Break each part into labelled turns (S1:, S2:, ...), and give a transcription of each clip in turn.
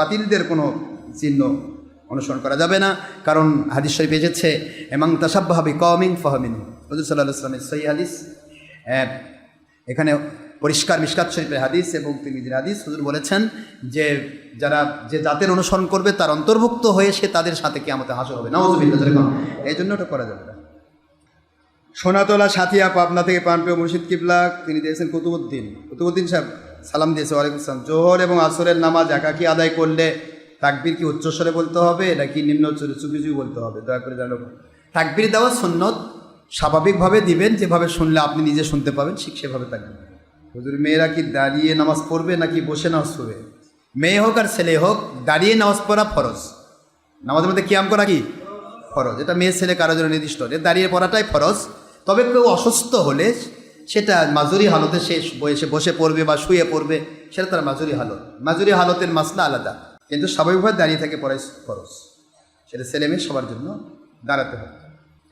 S1: বাতিলদের কোনো চিহ্ন অনুসরণ করা যাবে না। কারণ হাদিস শরীফ এসেছে এবং তাসাব্বাহাবি কমিং ফাহমিন হজুর সাল্লাহ ইসলামের সই হাদিস এখানে পরিষ্কার মিসকাত শরীফের হাদিস এবং তিরমিজির হাদিস। হুজুর বলেছেন যে, যারা যে জাতের অনুসরণ করবে, তার অন্তর্ভুক্ত হয়ে সে তাদের সাথে কেমতে হাসর হবে। নওয়াজবিল্লা এই জন্য ওটা করা যাবে না। সোনাতলা সাথিয়া পাবনা থেকে পানপ্রিয় মুর্শিদ কিবলা, তিনি দিয়েছেন কুতুবুদ্দিন। কুতুবুদ্দিন সাহেব সালাম দিয়েছে, ওয়ালাইকুম সালাম। জোহর এবং আসরের নামাজ একাকি আদায় করলে তাকবির কি উচ্চস্বরে বলতে হবে নাকি নিম্ন চুপি চুপি বলতে হবে? দয়া করে জানো তাকবির দেওয়া সুন্নত স্বাভাবিকভাবে দিবেন, যেভাবে শুনলে আপনি নিজে শুনতে পাবেন, ঠিক সেভাবে থাকবেন হুজুর, মেয়েরা কি দাঁড়িয়ে নামাজ পড়বে নাকি বসে নামাজ পড়বে? মেয়ে হোক আর ছেলে হোক, দাঁড়িয়ে নামাজ পড়া ফরজ। নামাজের মধ্যে কিয়াম করা কি? ফরজ। এটা মেয়ে ছেলে কারোর জন্য নির্দিষ্ট। দাঁড়িয়ে পড়াটাই ফরজ, তবে কেউ অসুস্থ হলে সেটা মাজুরি হালতে সে বসে বসে পড়বে বা শুয়ে পড়বে, সেটা তার মাজুরি হালত। মাজুরি হালতের মাসলা আলাদা, কিন্তু স্বাভাবিকভাবে দাঁড়িয়ে থাকে পড়াই খরচ। সেটা ছেলে মেয়ে সবার জন্য দাঁড়াতে হবে।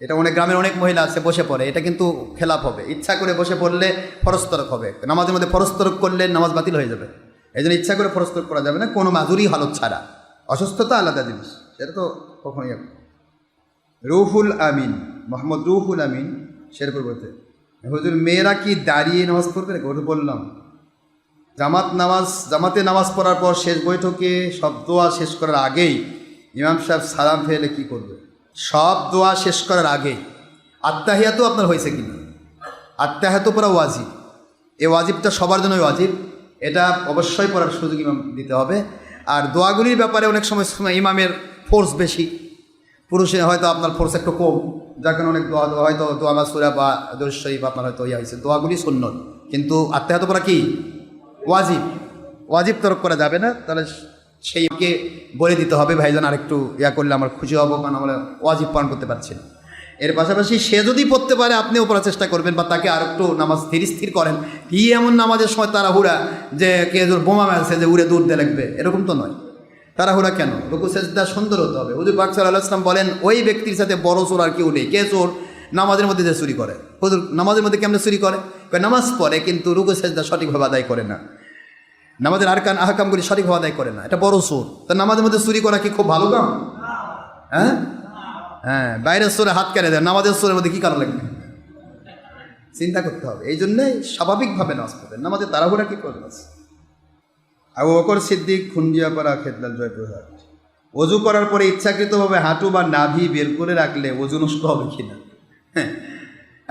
S1: এটা অনেক গ্রামের অনেক মহিলা আছে, বসে পড়ে, এটা কিন্তু খেলাপ হবে। ইচ্ছা করে বসে পড়লে ফরস্তরক হবে। নামাজের মধ্যে ফরস্তরক করলে নামাজ বাতিল হয়ে যাবে। এই জন্য ইচ্ছা করে ফরস্তরক করা যাবে না, কোনো মাজুরি হালত ছাড়া। অসুস্থতা আলাদা জিনিস, সেটা তো কখনোই রুহুল আমিন, মোহাম্মদ রুহুল আমিন, শেরপুর বলতে। হুজুর, মেয়েরা কি দাঁড়িয়ে নামাজ পড়বে? নাকি ওটা বললাম। জামাত নামাজ, জামাতে নামাজ পড়ার পর শেষ বৈঠকে সব দোয়া শেষ করার আগেই ইমাম সাহেব সালাম ফেলে কি করবে? সব দোয়া শেষ করার আগেই আত্মাহিয়াতও আপনার হয়েছে কিনা আত্মাহিয়াত পড়া ওয়াজিব। এই ওয়াজিবটা সবার জন্যই ওয়াজিব। এটা অবশ্যই পড়ার সুযোগ ইমাম দিতে হবে। আর দোয়াগুলির ব্যাপারে অনেক সময় ইমামের ফোর্স বেশি। পুরুষে হয়তো আপনার ফোর্স একটু কম, যার কারণে অনেক দোয়া, হয়তো দোয়া মাসুরা বা দরুদ শরীফ আপনার হয়তো ইয়া হয়েছে। দোয়াগুলি সুন্নত। কিন্তু আত্মাহাত করা কি? ওয়াজিব। ওয়াজিব তরফ করা যাবে না, তাহলে সেইকে বলে দিতে হবে, ভাইজান আরেকটু ইয়া করলে আমার খুশি হব, কারণ আমরা ওয়াজিব পালন করতে পারছি না। এর পাশাপাশি সে যদি পড়তে পারে, আপনিও পড়ার চেষ্টা করবেন বা তাকে আর একটু নামাজ স্থির স্থির করেন। কি এমন নামাজের সময় তারা হুড়া যে কে বোমা মারছে, যে উড়ে দূর দিয়ে লাগবে? এরকম তো নয়। তাড়াহুড়া কেন? রুকু, সেজদা সুন্দর হতে হবে। হুজুর পাক সাল্লাহ আসলাম বলেন, ওই ব্যক্তির সাথে বড় চোর আর কেউ নেই। কে চোর? নামাজের মধ্যে যে চুরি করে। হুজুর, নামাজের মধ্যে কেমন চুরি করে? নামাজ পড়ে কিন্তু রুকু, সেজদা সঠিকভাবে আদায় করে না। নামাজের আর আরকান, আহকামগুলি সঠিকভাবে আদায় করে না। এটা বড় চোর। তা নামাজের মধ্যে চুরি করা কি খুব ভালো কাম? হ্যাঁ? হ্যাঁ বাইরের সোরে হাত কেড়ে দেয় নামাজের সোরের মধ্যে কী কারণ লাগবে? চিন্তা করতে হবে। এই জন্যই স্বাভাবিকভাবে নামাজ পড়বেন। নামাজের তাড়াহুড়া কী করবে আবু বকর সিদ্দিক খুঞ্জিয়াপাড়া খেতলাল জয়প্রহাট অজু করার পরে ইচ্ছাকৃতভাবে হাঁটু বা নাভি বের করে রাখলে অজু নষ্ট হবে কি না হ্যাঁ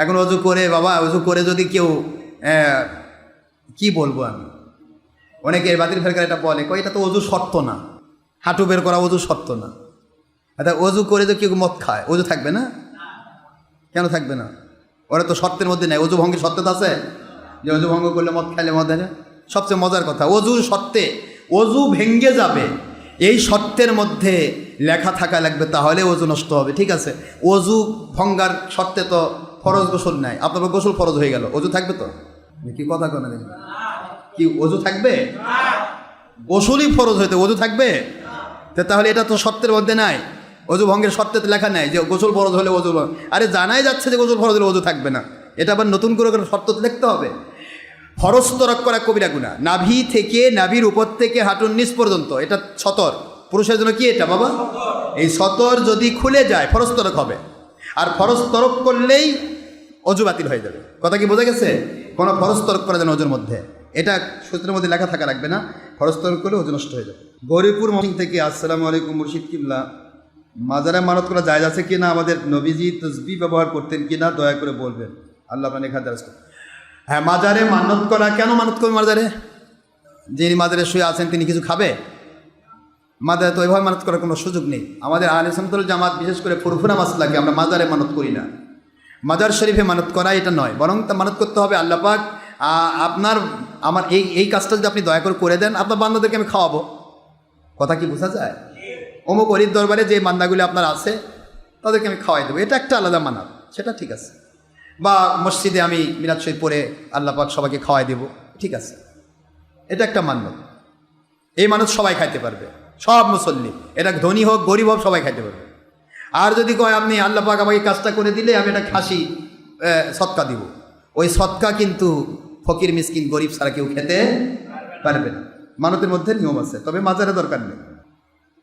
S1: এখন অজু করে, বাবা, অজু করে যদি কেউ কি বলব আমি? অনেকে বাতিল ফেরকার এটা বলে কই এটা তো অজু সত্য না। হাঁটু বের করা অজু সত্য না। আচ্ছা অজু করে তো কেউ মদ খায়, অজু থাকবে না? কেন থাকবে না? ওরা তো সত্যের মধ্যে নেই। অজু ভঙ্গের সত্যতা আছে। যে অজু ভঙ্গ করলে মদ খাইলে মদ হয় সবচেয়ে মজার কথা, অজু সত্ত্বে, অজু ভেঙ্গে যাবে, এই সত্যের মধ্যে লেখা থাকা লাগবে, তাহলে অজু নষ্ট হবে, ঠিক আছে? অজু ভঙ্গার সত্যে তো ফরজ গোসল নাই, আপনার গোসল ফরজ হয়ে গেল, অজু থাকবে তো? কি কথা কেন দেখবেন কি অজু থাকবে? গোসলই ফরজ হইতে, অজু থাকবে? তাহলে এটা তো সত্যের মধ্যে নাই, অজু ভঙ্গের সত্যতে লেখা নাই যে গোসল ফরজ হলে অজু। আরে জানাই যাচ্ছে যে গোসল ফরজ হলে অজু থাকবে না, এটা আবার নতুন করে করে সত্য তো দেখতে হবে। ফরজ তরক করা কবিরা গুণা নাভি থেকে নাভির উপর থেকে হাঁটুর নিচ পর্যন্ত। এটা সতর। পুরুষের জন্য কি এটা, বাবা? এই সতর যদি খুলে যায় ফরজ তরক হবে। আর ফরজ তরক করলেই অজু বাতিল হয়ে যাবে। কথা কি বোঝা গেছে? কোনো ফরজ তরক করা যায় না অজুর মধ্যে। এটা সূত্রের মধ্যে লেখা থাকা লাগবে না। ফরজ তরক করলে অজু নষ্ট হয়ে যাবে। গৌরীপুর মহিন থেকে, আসসালামু আলাইকুম, মুর্শিদ কিবলা। মাজারে মানত করা যায় আছে কি না আমাদের নবীজি তসবি ব্যবহার করতেন কি না দয়া করে বলবেন। আল্লাহ মানে করুন। হ্যাঁ মাজারে মানত করা, কেন মানত করবে মাজারে? যিনি মাজারে শুয়ে আছেন, তিনি কিছু খাবে? মাজারে তো ওইভাবে মানত করার কোনো সুযোগ নেই। আমাদের আহলে সামতুল জামাত, বিশেষ করে ফুরফুরা মাসলাকে আমরা মাজারে মানত করি না। মাজার শরীফে মানত করা এটা নয়, বরং তা মানত করতে হবে আল্লাহ পাক আপনার, আমার এই এই কাজটা যদি আপনি দয়া করে করে দেন, আপনার বান্দাদেরকে আমি খাওয়াবো। কথা কি বোঝা যায়? অমুক অলির দরবারে যে মান্দাগুলি আপনার আছে, তাদেরকে আমি খাওয়াই দেবো। এটা একটা আলাদা মানাত সেটা ঠিক আছে। বা মসজিদে আমি মিলাদ শরীফ পরে আল্লাহ পাক সবাইকে খাওয়াই দেবো, ঠিক আছে। এটা একটা মান্যত। এই মানুষ সবাই খাইতে পারবে, সব মুসল্লি। এটা ধনী হোক, গরিব হোক, সবাই খাইতে পারবে। আর যদি কয়, আপনি আল্লাহ পাক আমাকে কাজটা করে দিলে, আমি একটা খাসি সৎকা দিব। ওই সৎকা কিন্তু ফকির, মিসকিন, গরিব ছাড়া কেউ খেতে পারবে না। মানতের মধ্যে নিয়ম আছে, তবে মাজারের দরকার নেই।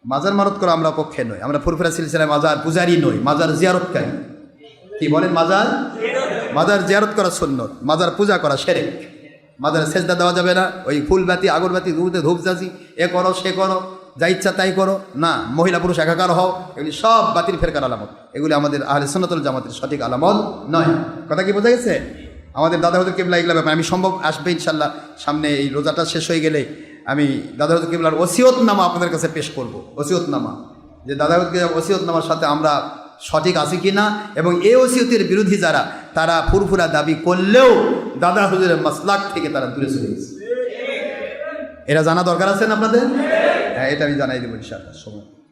S1: মাজার মানত করা আমরা পক্ষে নই। আমরা ফুরফুরা সিলসিলায় মাজার পূজারি নই, মাজার জিয়ারতকারী। কি বলেন মাজার? মাজার জিয়ারত করা সুন্নত, মাজার পূজা করা সেরেক। মাজারে সেজদা দেওয়া যাবে না, ওই ফুলবাতি আগরবাতি ধূপ যাচি এ করো, সে করো, যা ইচ্ছা তাই করো। না, মহিলা পুরুষ একাকার হও, এগুলি সব বাতিল ফেরকার আলামত। এগুলি আমাদের আহলে সন্ন্যতুল জামাতের সঠিক আলামত নয়। কথা কি বোঝা গেছে? আমাদের দাদা হয়তো কেবলা এগুলা আমি সম্ভব আসবে ইনশাল্লাহ সামনে এই রোজাটা শেষ হয়ে গেলে আমি দাদা হয়তো কেবলার ওসিয়ত নামা আপনাদের কাছে পেশ করব ওসিয়ত নামা যে দাদা ওসিয়ত নামার সাথে আমরা সঠিক আছে কি না এবং এ ওসিয়তের বিরোধী যারা, তারা ফুরফুরা দাবি করলেও দাদা হুজুরের মাসলাক থেকে তারা দূরে চলে গেছে। এটা জানা দরকার আছে না আপনাদের? হ্যাঁ এটা আমি জানাই দেবো সময়।